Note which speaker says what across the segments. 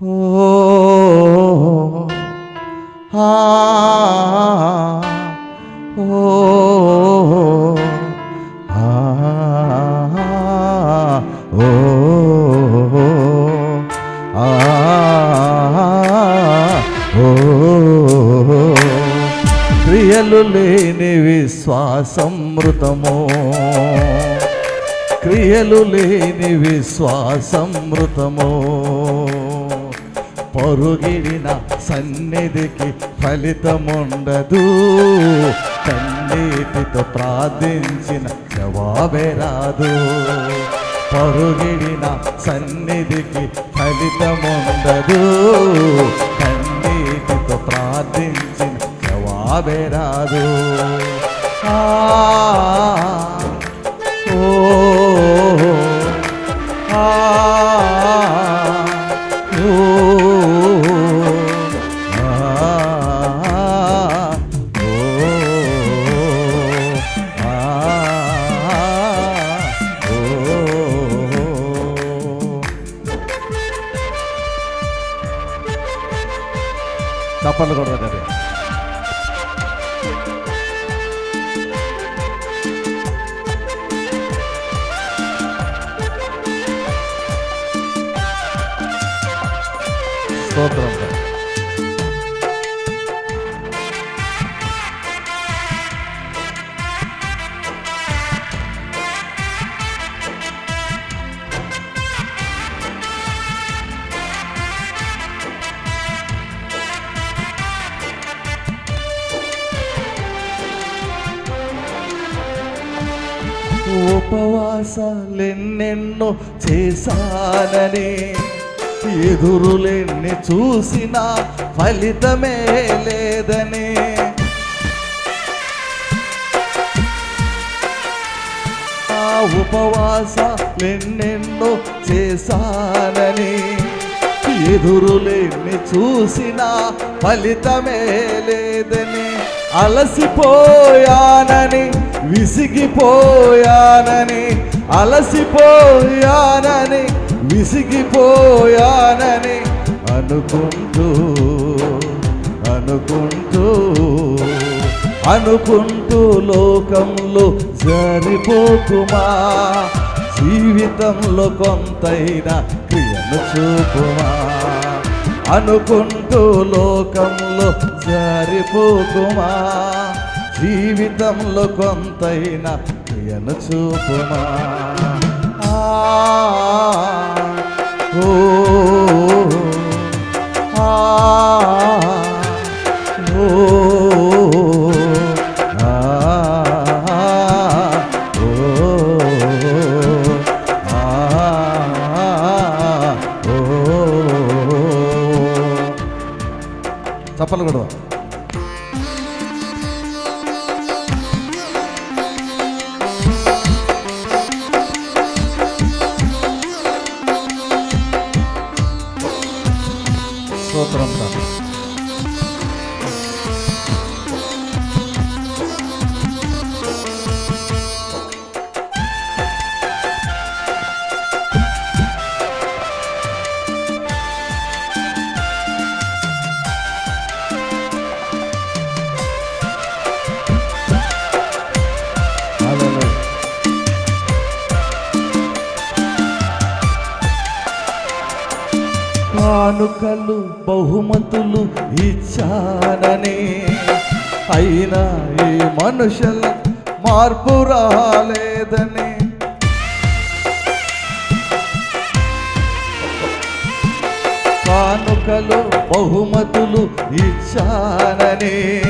Speaker 1: ఓ ఆ ఓ ఆ ఓ ఆ ఓ క్రియలు లేని విశ్వాసమృతమో క్రియలు లేని విశ్వాసమృతమో. పరుగిడిన సన్నిధికి ఫలితముండదు. కన్నీటితో ప్రార్థించిన జవాబే రాదు. పరుగిడిన సన్నిధికి ఫలితముండదు. కన్నీటితో ప్రార్థించిన జవాబే రాదు. ఆ చప్పట్లు కూడా స్తోత్రం ఉపవాసాలెన్నెన్నో చేశానని ఎదురులెన్ని చూసినా ఫలితమే లేదని. ఆ ఉపవాసాలెన్నెన్నో చేశానని ఎదురులేని చూసినా ఫలితమే లేదని. అలసిపోయానని విసిగిపోయానని అలసిపోయానని విసిగిపోయానని అనుకుంటూ అనుకుంటూ అనుకుంటూ లోకంలో జరిపోకుమా? జీవితంలో కొంతైనా క్రియను చూపుమా? అనుకుంటూ లోకంలో జారిపోకుమా? జీవితంలో కొంతైనా క్రియను చూపుమా? ఓ, కానుకలు బహుమతులు ఇచ్చానని. అయినా ఈ మనుషుల మార్పు రాలేదని. కానుకలు బహుమతులు ఇచ్చానని.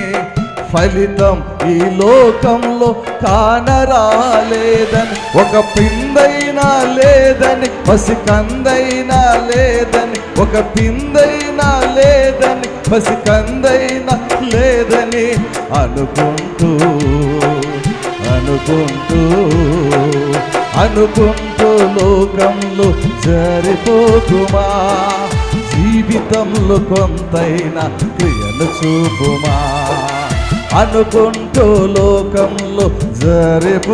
Speaker 1: ఫలితం ఈ లోకంలో కానరాలేదని ఒక పిందైనా లేదని పసికందైనా లేదని ఒక పిందైనా లేదని పసికందైనా లేదని అనుకుంటూ అనుకుంటూ అనుకుంటూ లోకంలో జరిపోకుమా జీవితంలో కొంతైనా క్రియలు చూపుమా? అనుకుంటూ లోకంలో జరిపోకుమా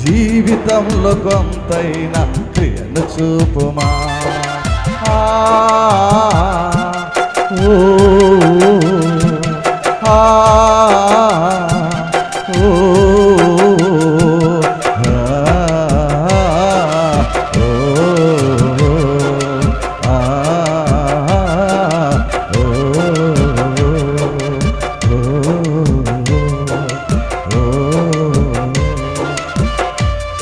Speaker 1: జీవితంలో కొంతైనా క్రియను చూపుమా? ఆ, ఓ,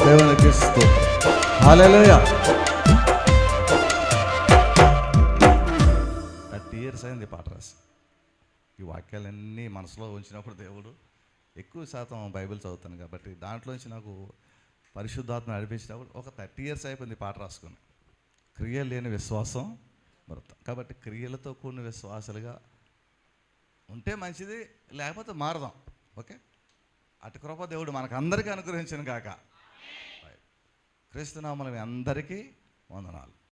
Speaker 1: దేవునికి స్తోత్రం థర్టీ ఇయర్స్ అయింది పాట రాసి. ఈ వాక్యాలన్నీ మనసులో ఉంచినప్పుడు దేవుడు ఎక్కువ శాతం బైబిల్ చదువుతాను కాబట్టి దాంట్లోంచి నాకు పరిశుద్ధాత్మ నడిపించినప్పుడు ఒక థర్టీ ఇయర్స్ అయిపోయింది పాట రాసుకుని. క్రియ లేని విశ్వాసం మృతం కాబట్టి క్రియలతో కూడిన విశ్వాసాలుగా ఉంటే మంచిది లేకపోతే మారదాం. ఓకే? అటు కృప దేవుడు మనకు అందరికీ అనుగ్రహించిన కాక క్రీస్తునామలు అందరికీ వందనాలు.